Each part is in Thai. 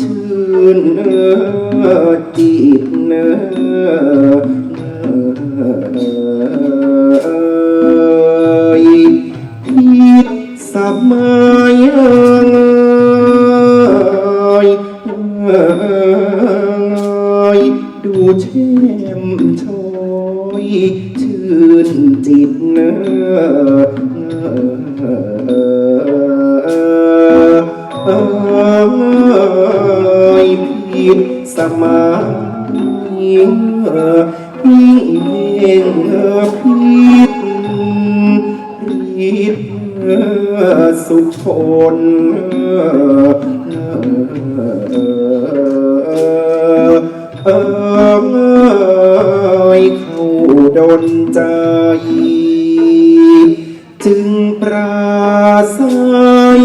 ชื่นเอจิตเนอผิษสมัยดูเช่มชอย ยิ่งเพ่งผิดผิดสุขนเอยเข้าดนใจ จึงปราศัย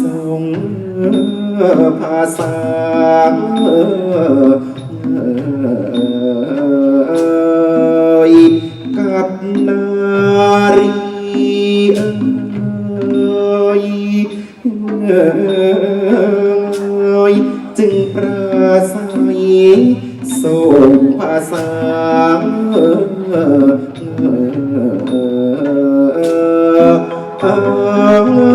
ส่งภาษา รีเอยเอยจึงปราศัยส่งภาษาเอย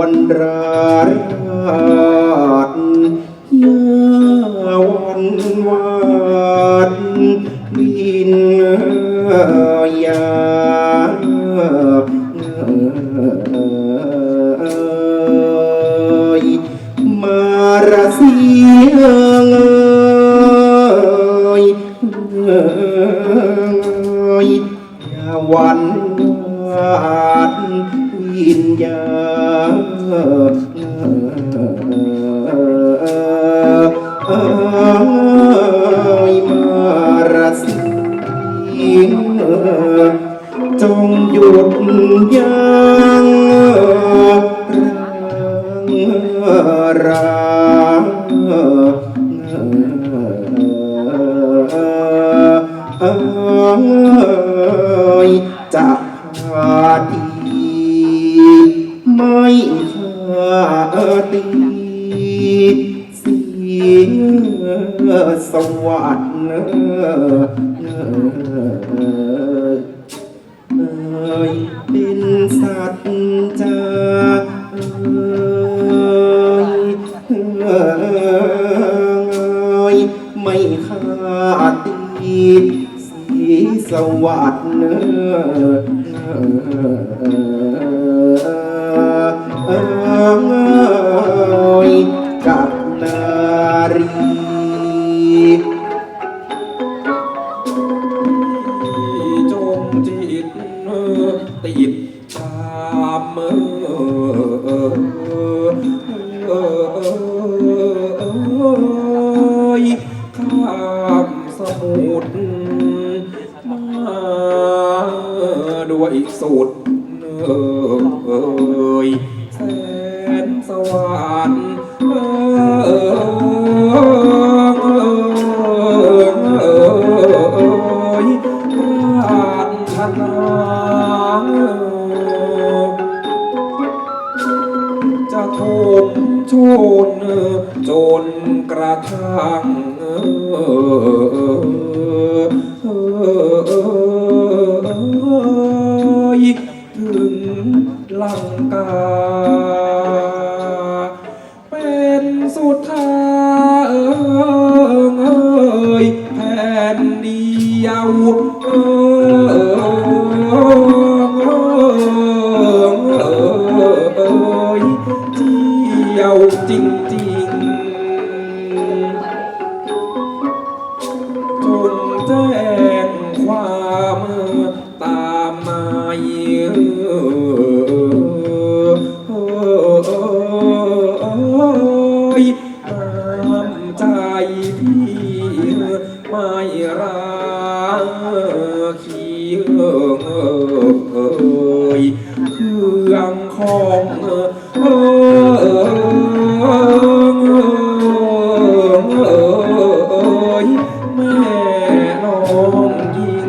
อ จงหยุดยั้งรัง สีสวัสดิ์เอ่ยเป็นสัตว์จะเอ่ยไม่ขาดตีสีสวัสดิ์เรีจงจิตติด จะทมชนจนกระทั่งเออ จ น้องหญิงอย